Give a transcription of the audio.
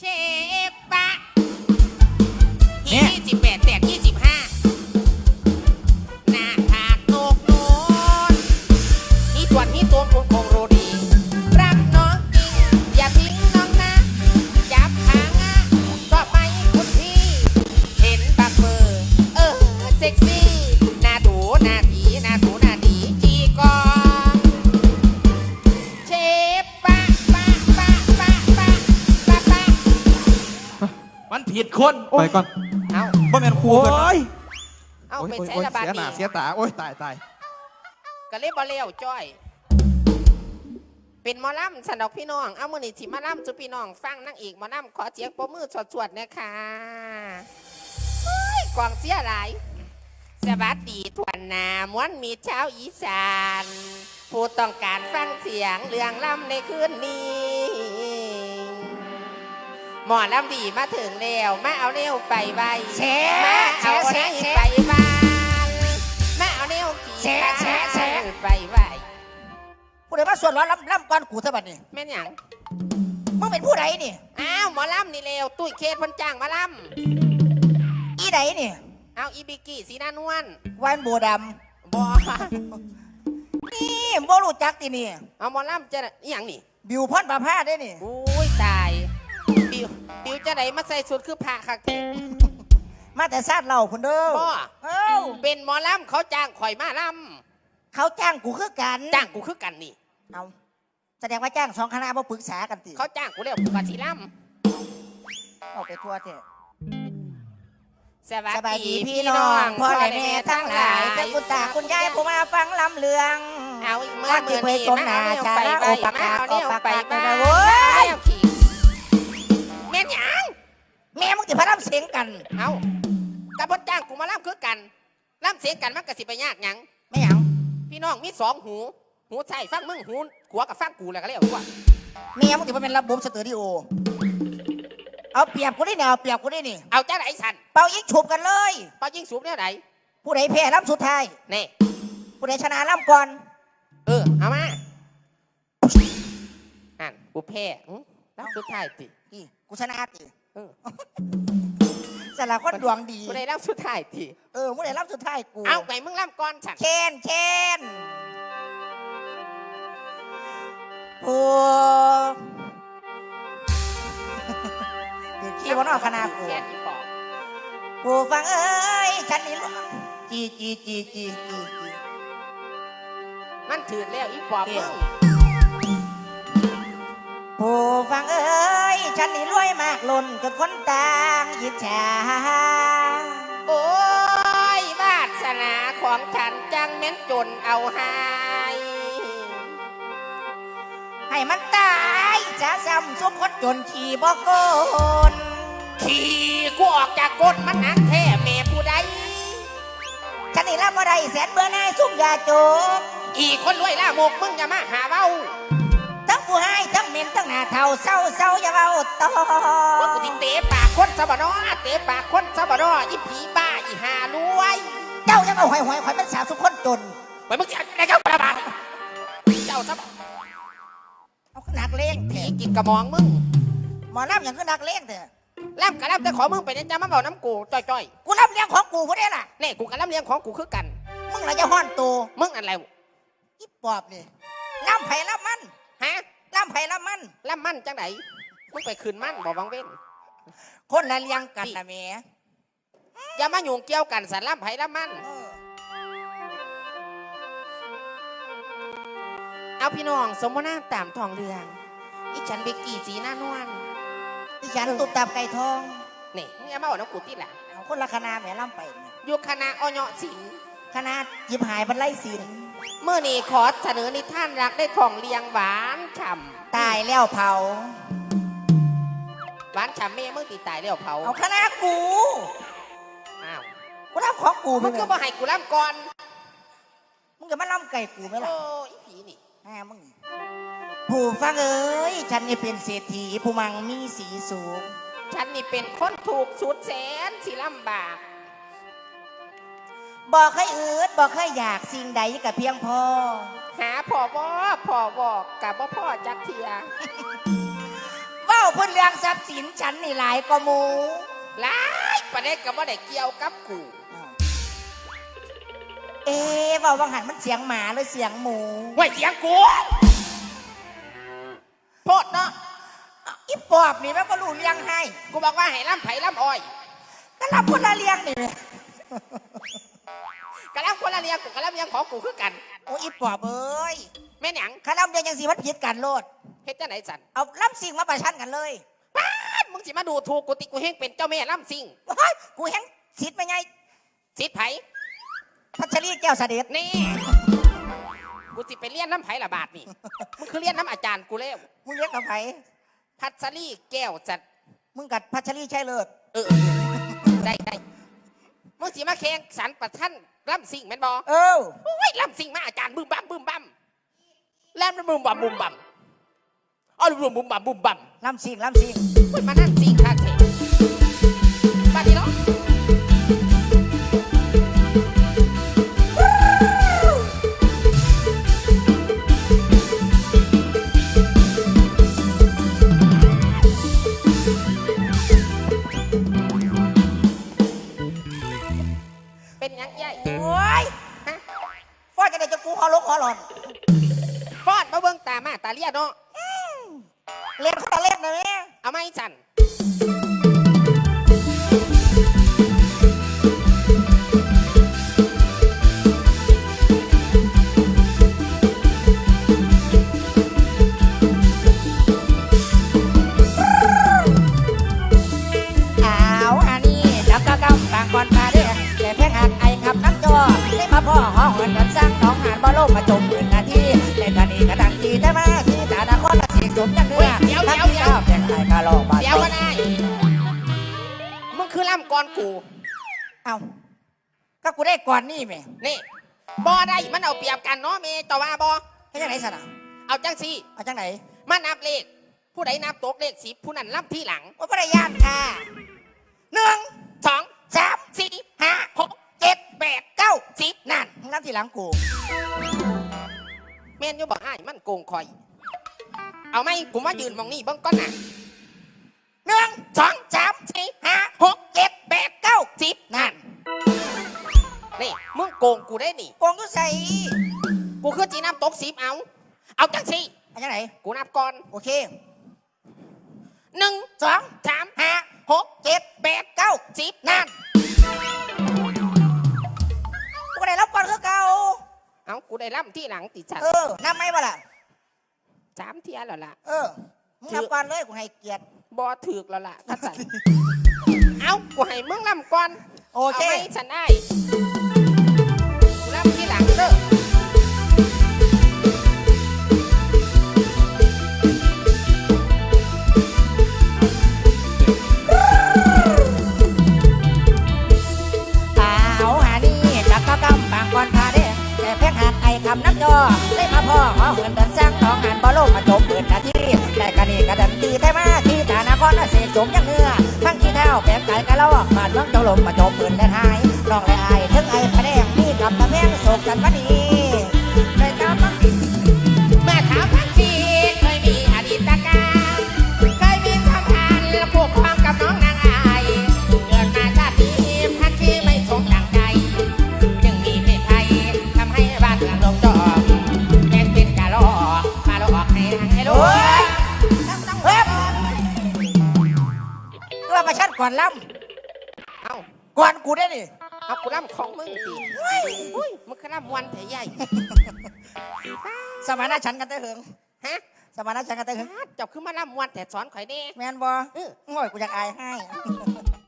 เคนไปก่อนเอาบ่แม่นครูโอ้เพิ่นเนาะยเอาโอ้ยไปโอ้ยใช้โอ้ยระบาดเสียหน้านี่เสียตาโอ้ยตายตายก็เลยบ่เลี้ยวจ้อย เป็นหมอลำสันดอกพี่น้อง เอามือนี่สิมาลำจุพี่น้อง ฟังนั่งอีกหมอลำขอเสียงปรบมือสวดๆนะคะเฮ้ยกวางเสียหลายสวัสดีทวนหนามวนมีเช้าวอีสาน ผู้ต้องการฟังเสียงเรื่องล่ำในคืนนี้ หมอลำดีมาถึงแล้วมาเอาเร็วไปไวแชะมาเอาแชะเร็วแชะ ไปบ้านมาเอาเร็วขี่แชะแชะแชะ ไปไวผู้ใดมาส่วนร้อนล้ำล้ำก่อนกูเท่าบัดนี่แม่นหยังมึงเป็นผู้ใดนี่ อ้าวหมอลำนี่เร็วตุ้ยเคสเพันจ้างมาลอีใดนี่ำเอาอีบิกกี้สีหน้านวลวานโบดบอำนี่บ่รู้จักตินี่เอาหมอลำจะอหย่างนี่บิวพรประภาได้นี่อุ้ยตาย ปิวปิวจะไหนมาใส่ชุดคือผ้าคักแท้มาแต่ซาดเหล่าคนเด้อบ่เอ้าเป็นหมอลำเขาจ้างข่อยมาลเขาจ้างกูคือกันำจ้างกูคือกันนี่ เอาแสดงว่าจ้างสองคณะมาปรึกษากันติเขาจ้างกูแล้วกูกะสีลเอาไปทั่วเถอะำสวัสบายดีพี่น้องพ่อและแม่ทั้งหลายเจ้าคุณตาคุณยายผู้มาฟังลำเลือง เอาอีกเมื่อว่ามือที่นี้เคยจมหน้ามาชาไปละไปโอปากมาเอาเนี่ยโอปากไปบ้าโอปากโอ้ย แม่มึงจะพาลำเสียงกันเอากระบนจ้างกูมาล่ำคือกันล่ำเสียงกันมันกะสิไปยากหยังไม่หยังพี่น้องมีสองหู หูใส่ฟังมึงหูขวากับฟังกูแล้วก็เรียกว่าแม่มึงจะมาเป็นระบบสเตอริโอเอาเปรียบกูได้เนี่ยเอาเปรียบกูได้นี่เอาจ้าไหนสันเป่ายิงฉุบกันเลยพอยิงสูบเนี่ยไหนผู้ใดแพ้ลำสุดท้ายเน่ผู้ใดชนะลำก่อน เออเอามาอ่านกูแพ้อื้อแล้วสุดท้ายตินี่กูชนะติ เออสารคนดวงดี กูได้แล้วสุดท้ายติเออผู้ใดลำสุดท้ายกูเอาไงมึงล่ำก่อนสันเคนเคนผู้เดี๋ยวขี้วันนอกคณะกูแค่ที่บอกผู้ฟังเอ้ยฉันนี่รู้จีจีจีจีจีจีมันถือแล้วอีปอบเกี่มึยวงผู้ฟังเอ้ย ฉันนี่รวยมากล้นจนคนต่างยิจฉาโอ้ยวาสนาของฉันจังเม้นจนเอาหายให้มันตายจะซ้ำสมคนจนขี่บอกโกนขี่กูออกจากก้นมันนักแท้แม่ผู้ใดฉันนี่รับบ่ได้แสนเบื่อหนายซุ่มยาโจกอีกคนรวยล่าโมกมึงอย่ามาหาเว้า ให้ทั้งเหม็นทั้งหน้าเท่าเศร้าเศร้าอย่าเบาต่อว่ากูติเตะปากคนสะบดอเตะปากคนสะบดออีผีบ้าอีหารวยเจ้ายังเอาหอยหอยหอยเป็นสาวสุคนจนไปมึงจะได้เข้าประบาดเจ้าสะเอาขนักเล่งผีเถอะกินกระมองมึงหมอน้ำอย่างขนักเล่งเถอะล่ำกะล่ำแต่ขอมึงไปเนี่ยจะมาบอกน้ำกูจ้อยกูรับเลี้ยงของกูพวกนี้ล่ะๆนี่กูกะล่ำเลี้ยงของกูคือกัน มึงละจะห้อนตัวมึงอะไรอีปอบนี่ล่ำไผ่ล่ำมันฮะล่ำ ไผ่ล่ำมันล่ำมันจังไหนมึงไปคืนมันบอกวังเว้น คนละเลี้ยงกันนะแม่อย่ามายุ่งเกี่ยวกันสันล่ำไผ่ล่ำมัน เออเอาพี่น้องสมนาตามทองเรืองอีฉันเบกกี้สีหน้านวลดิฉันตุบตับไก่ทอง นี่มึงอย่ามาบอกน้ำกูที่หละเอาคนละคณะแม่ล่ำไปเนี่ยอยู่คณะออยศิลป์คณะยิบหายบรรไลศิลป์ เมื่อนี้ขอเสนอนิท่านรักได้ทองเลียงหวานฉ่ตายแล้วเผาำหวานฉ่ำแม่มึงตีตายแล้วเผาเอาคณะกูอ้าวกูรับของกูมึมึงงก็บ่ให้กูล่ำก่อนมึงจะมาล่ำไก่กูไหมล่ะโอ้ยผีนี่ แม่มึงผู้ฟังเอ้ยฉันนี่เป็นเศรษฐีผู้มังมีสีสูง ฉันนี่เป็นคนถูกสุดแสนสิลำบาก บอกให้อืดบอกให้อยากสิ่งใดกับเพียงพอ หาพ่อวอพ่อวอกกับบ่พ่อจักเทียเว้าว้าเพิ่นเรื่องทรัพย์สินฉันนี่หลายกว่าหมูหลายประเด็นก็บ่ได้เกี่ยวกับกูเอ๊ะเว่าวังหันมันเสียงหมาหรือเสียงหมูไว้เสียงกูโพดเนาะอีปอบนี่แม่งก็รู้เลี้ยงให้ กูบอกว่าให้ล่ำไผ่ล่ำอ้อยก็รับคนละเลี้ยงนี่แหละ กะล่ำคนละเรียงกูกะล่ำเรียงของกูคือกันโอ้อีปอบเอ้ยแม่นหยังข้าลำเดียงยังสีมันผิดกันโลด เฮ็ดจังไหนสันเอาล้ำสิ่งมาประชันกันเลยป๊าดมึงสิมาดูถูกกูติกูเฮงเป็นเจ้าแม่ล่ำซิงเฮ้ยกูแห้งสิทธิ์ไปไง สิทธิ์ไผพัชรีแก้วเสด็จนี่กูสิไปเรียนน้ำไผ่ละบาทนี่มึงคือเรียนน้ำอาจารย์กูแล้วมึงเรียกกับไผพัชรีแก้วจัดมึงกับพัชรีใช่เลิศเออได้ได้มึ งสิมาแข่งสันประทันล่ำซิงแม่นบอเออโอ้ยล่ำซิงมาอาจารย์บึ้มบั่มบึ้มบั่มแล้วมันบึ้มบั่มบึ้มบั่มอ๋อบึ้มบึ้มบั่มบึ้มบั่มล้ำสิ่งล้ำสิ่งมันมานั่นซิงค่ะ กูขอลกขอหลอนฟอดมาเบิ่งตามาตาเลียเนาะเล่นเขาตะเล่นนะแม่เอาไม่สั่นอ้าวอันนี้จับกะกำบางก่อนมาเด้อแต่เพ่งหักไอ้ขับน้ำจอได้มาพ่อหอหวนกันสร้าง น้องหานบ่โลกมาจมหมื่นนาทีในตอนนี้กระดังทีแต่มาที่ตานครเสียงสมจังเนื้อทั้งที่ข้าวแพ่งไอ้คาโลบาเดี๋ยวก็ได้มึงคือล่ำก่อนกูเอ้าก็กูได้ก่อนนี่แม่นี่บอได้มันเอาเปรียบกันเนาะเมต่อว่าบอให้จังไหนสันอะเอาจังสิเอาจังไหนมานับเลขผู้ใดนับตกเลขสิบผู้นั้นล่ำที่หลังว่าปริยานค่ะหนึ่งสองสามสี่ มึงนับทีหลังกูเมนอยู่บอกอ้ายมันโกงคอย เอาไหมกูมายืนมองนี่เบิ่งก้อนน่ะหนึ่งสองสามสี่ห้าหกเจ็ดแปดเก้าสิบนั่นนี่มึงโกงกูได้นี่ โกงอยุใส่กูคือจีนับตกสิบเอา เอาจังสิเอาจังไหนกูนับก่อนโอเคหนึ่งสองสามห้าหกเจ็ดแปดเก้าสิบนั่นั่นน ได้ล่ำที่หลังติดฉันเออนับไหมบ่ล่ะสามเทียแล้วล่ะ เออมึงนับก่อนเลยกูให้เกียรติบอถือกแล้วล่ะถ้าฉันเอากูให้มึงล่ำก่อนโอเคาไหมฉันได้กูล่ำที่หลังเด้อ ดันสร้างท้องงานบ่โลกมาจบเปิดนาทีแต่กันนี่กระดันตีแท้มาที่ฐานะครเสกสมยังเงือทั้งขี้เท้าแปลงไก่กะลอกบาดเมืองเจ้าลมมาจบเปิดและหาย เพื่อมาชันก่อนล้เอ้าำก่อนกูได้นี่เอากูร่ำของมึงสิอุ้ยมึงคือร่ำวันแถใหญ่สมานฉันกันเตอเหิงฮะสมานฉันกันเตอเหิง เจ้าคือมาร่ำวันแต่สอนข่อยแน่ แมนบอเออง่อยกูอยากอายให้